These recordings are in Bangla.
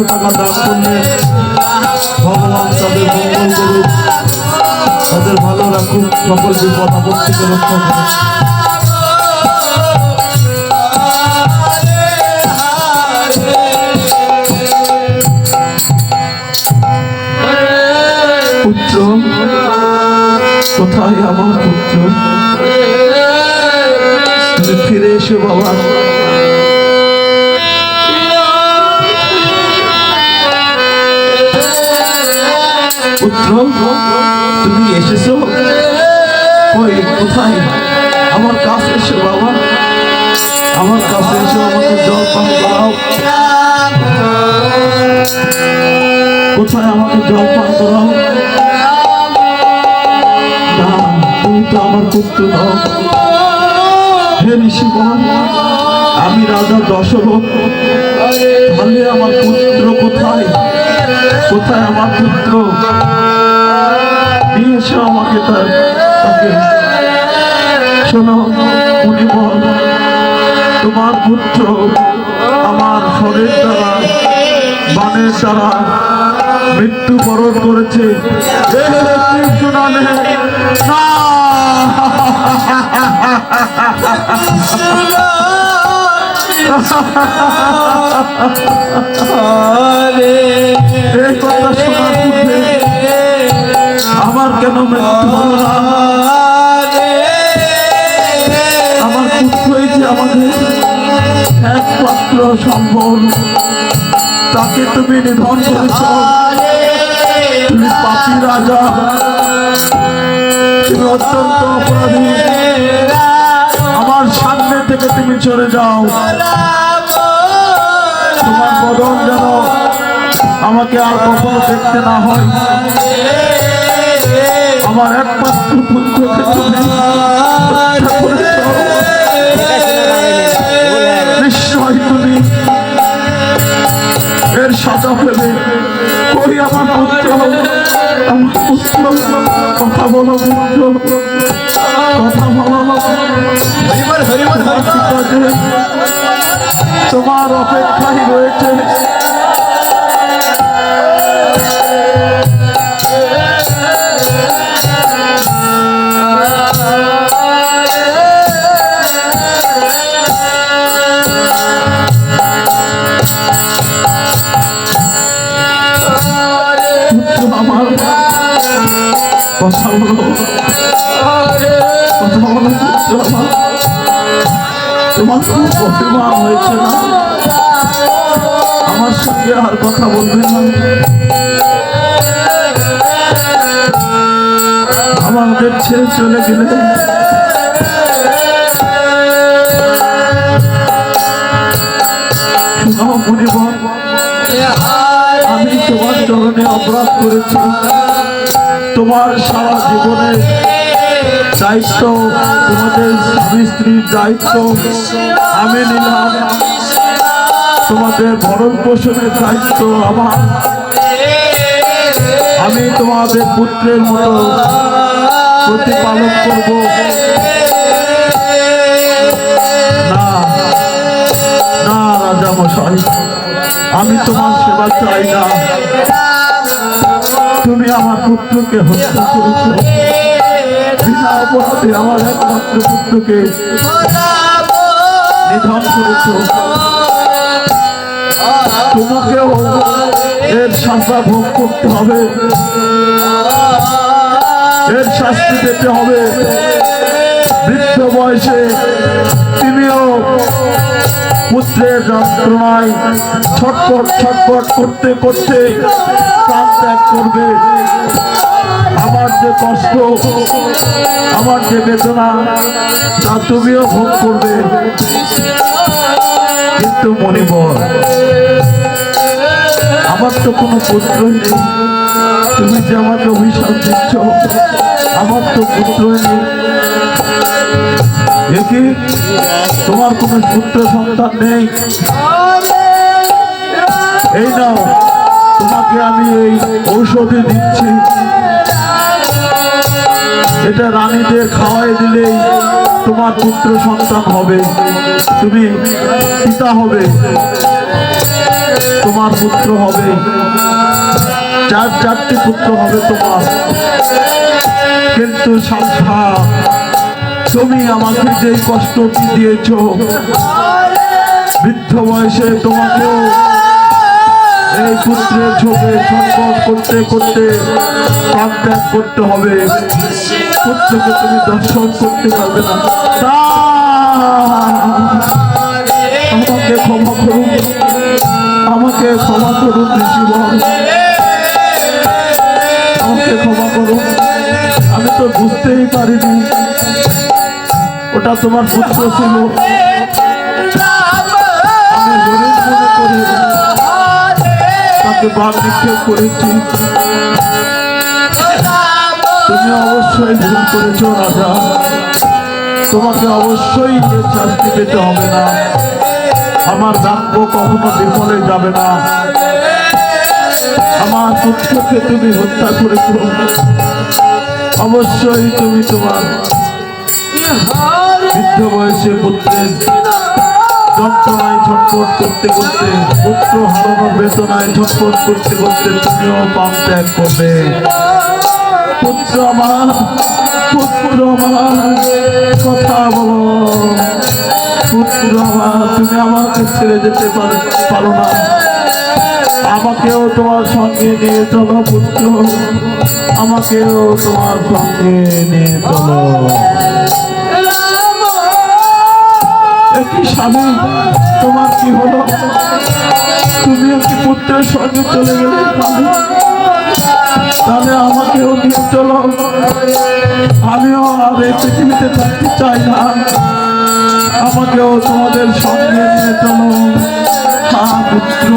একশো টাকা দান করলেন ভগবান তাদের মঙ্গল করুক, তাদের ভালো রাখুক, সকল বিপদ আপদ রক্ষা করুক। কোথায় আমার কোথায় আমার কাছে এসো বাবা। আমার কাছে এসো, আমাকে জল পান করাও। কোথায় আমাকে জল পান করাও তুমি তো আমার পুত্র নও। হে ঋষিগণ আমি রাজা দশরথ তাহলে আমার পুত্র কোথায়? কোথায় আমার পুত্র? নিয়ে এসো আমাকে তার তাকে। শোনো উনি তোমার পুত্র আমার স্বরের দ্বারা বানের দ্বারা মৃত্যু বরণ করেছে। আমার কেন মৃত্যু আমাদের একমাত্র সম্বল তাকে তুমি নিধন করেছ তুমি পাপি রাজা তুমি অত্যন্ত অপরাধী আমার সামনে থেকে তুমি চলে যাও তোমার বদন যেন আমাকে আর কখনো দেখতে না হয় আমার একমাত্র পুত্রকে তুমি তোমার অপেক্ষায় রয়েছে। পুত্র খুব হয়েছে না? আমার সঙ্গে আর কথা বলবে না। আমাদের ছেড়ে চলে গেলে আমি তোমার চরণে অপরাধ করেছি। তোমার সারা জীবনের দায়িত্ব, তোমাদের স্বামী স্ত্রীর দায়িত্ব আমি নিলাম। তোমাদের ভরণ পোষণের দায়িত্ব আমার। আমি তোমাদের পুত্রের মতো প্রতিপালন করব। না না, রাজা মশাই, আমি তোমার সেবা চাই না। তুমি আমার পুত্রকে হত্যা করেছ। বিনা অপরাধে আমার একমাত্র পুত্রকে এর শাস্তা ভোগ করতে হবে। এর শাস্তি পেতে হবে। বৃদ্ধ বয়সে তিনিও পুত্রের যন্ত্রণায় ছটপট ছটপট করতে করতে প্রাণ ত্যাগ করবে। আমার যে কষ্ট, আমার যে বেদনা, তা তুমিও ভোগ করবে। কিন্তু মণিবর আমার তো কোনো পুত্রই নেই। তুমি যে আমাকে অভিশাপ দিচ্ছ, আমার তো পুত্রই নেই। দেখি, তোমার কোনো পুত্র সন্তান নেই? এই নাও, তোমাকে আমি এই ঔষধি দিচ্ছি। এটা রানীদের খাওয়াই দিলেই তোমার পুত্র সন্তান হবে। তুমি পিতা হবে, তোমার পুত্র হবে। চার চারটি পুত্র হবে তোমার। কিন্তু শান্তা তুমি আমাকে যেই কষ্টটি দিয়েছ, বৃদ্ধ বয়সে তোমাকেও এই পুত্রের ঝোঁকে সংকট করতে করতে ত্যাগ করতে হবে। পুত্রকে তুমি দর্শন করতে পারবে না। আমাকে ক্ষমা করুন। আমাকে ক্ষমা করুন জীবন। আমাকে ক্ষমা করুন। আমি তো বুঝতেই পারিনি। ওটা তোমার পুত্র ছিল। তাকে বাদ করেছি। তুমি অবশ্যই ভুল করেছ, রাজা। তোমাকে অবশ্যই শাস্তি পেতে হবে না। আমার রাজ্য কখনো বিফলে যাবে না। আমার পুত্রকে তুমি হত্যা করেছ। অবশ্যই তুমি তোমার বৃদ্ধ বয়সে পুত্রের যন্ত্রণায় ছটফট করতে করতে পুত্র হারানোর বেদনায় ছটফট করতে করতে তুমিও পাপ ত্যাগ করবে। পুত্র আমার পুত্র আমার, কথা বলো। পুত্র আমার, তুমি আমাকে ছেড়ে যেতে পারো না। আমাকেও তোমার সঙ্গে নিয়ে চলো, পুত্র। আমাকেও তোমার সঙ্গে নিয়ে চলো। স্বামী তোমার কি হলো? তুমি একটি পুত্রের সঙ্গে চলে গেলে তাহলে আমাকেও নিয়ে চলো। আমিও আর এই পৃথিবীতে থাকতে চাই না। আমাকেও তোমাদের সঙ্গে নিয়ে চলো। হা পুত্র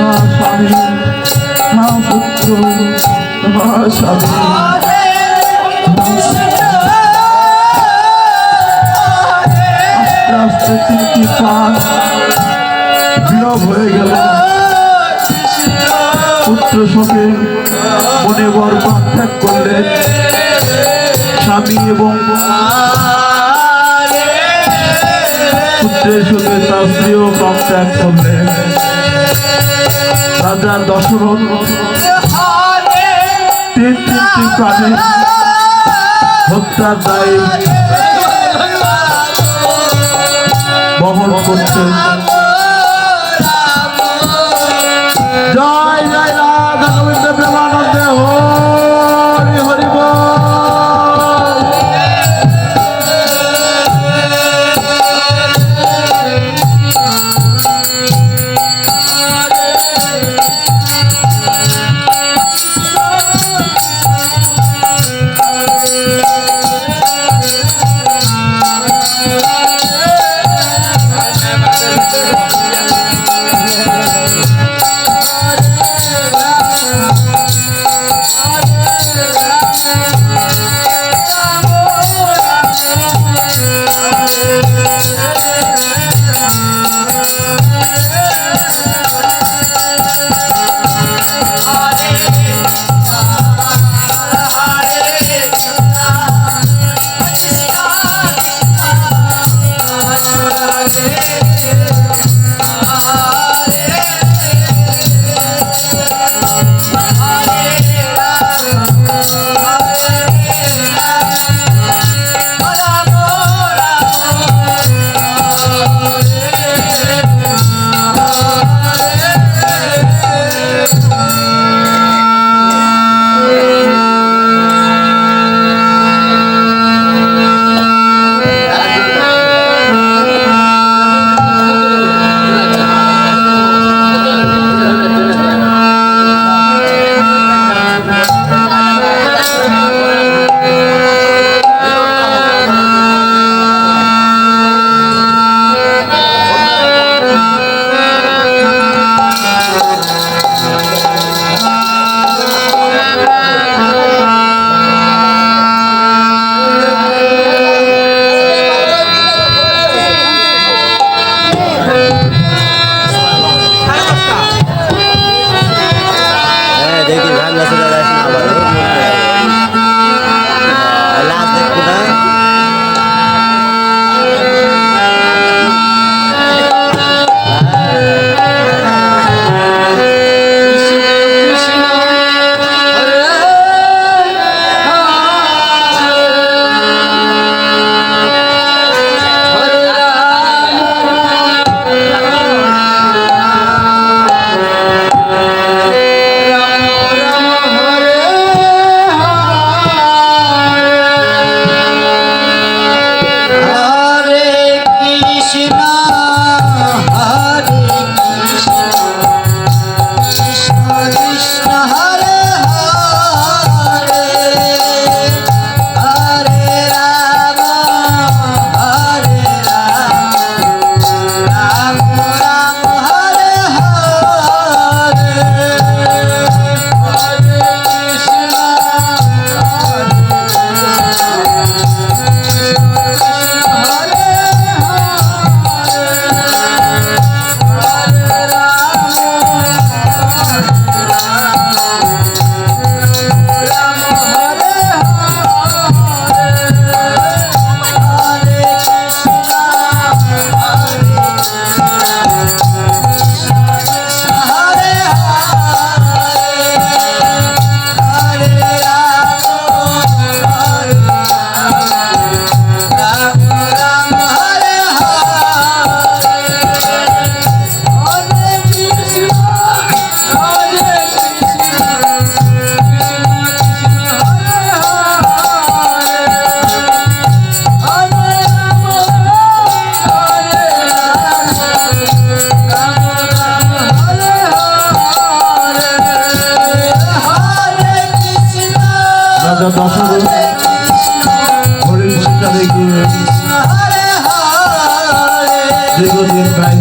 হা স্বামী হা পুত্র হা স্বামী। বিরব হয়ে গেল পুত্র শোকে মনে বর করলেন স্বামী এবং পুত্রের শোকে তার স্ত্রীও ত্যাগ করলেন রাজা দশরথ তিন তিনটি প্রাণী হত্যার দায় বহন করছে। জয় জয় রাধা গোবিন্দ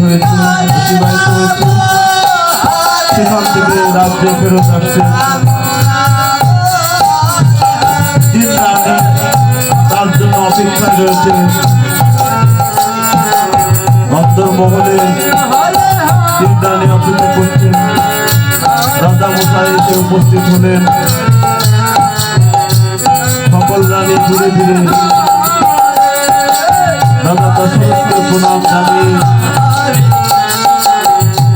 হয়েছে অতিবাহিত হয়েছে সেখান থেকে রাজ্যে ফেরত আসছে তার জন্য অপেক্ষায় রয়েছে অন্তর্মহলে চিন্তানে অপেক্ষা করছেন রাজা মশাই এসে উপস্থিত হলেন সকল রানী ধীরে ধীরে রাজা দশরথকে প্রণাম জানিয়ে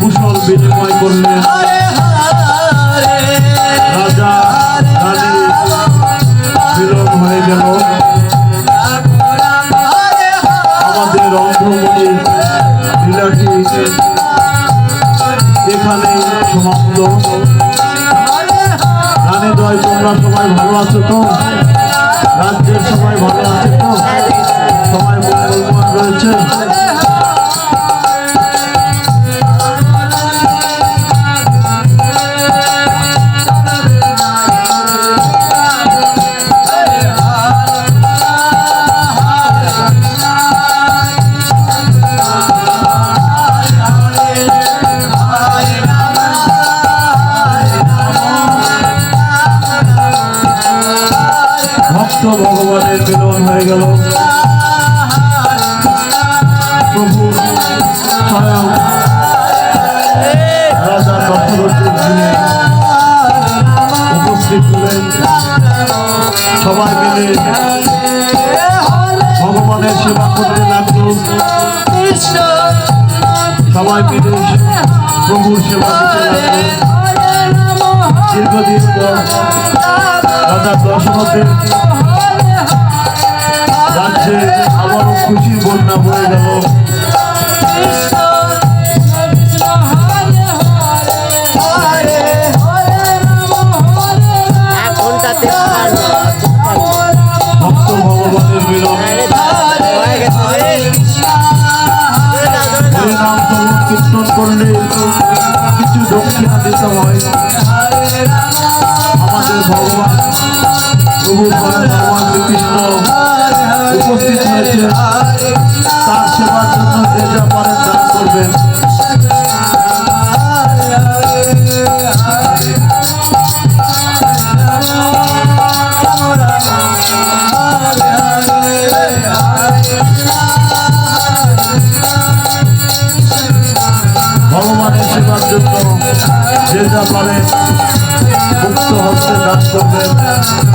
কুশল বিনিময় করলেন রাজা হয়ে গেল। আমাদের অন্ধমণি লীলাটি এখানে সমাপ্ত। রানী জয় তোমরা সবাই ভালো আছো তো? রাজ্যের সবাই ভালো আছে তো? সবাই মঙ্গলময় রয়েছে। সবাই মিলে ভগবানের সেবা করতে লাগল। সবাই মিলে প্রভুর সেবা দিতে লাগল। দীর্ঘদিন রাজা দশরথের রাজ্যে আবারও খুশির বন্যা বয়ে গেল। ভক্ত ভগবানের মিলন। হরিনাম কীর্তন করলে কিছু দক্ষিণা দিতে হয়। আমাদের ভগবান প্রভু ভগবান শ্রীকৃষ্ণ। উপস্থিত হয়েছে তার সেবার জন্য যে যা পারেন দান করবেন ভগবানের সেবার জন্য যে যা পারেন মুক্ত হস্তে দান করবেন।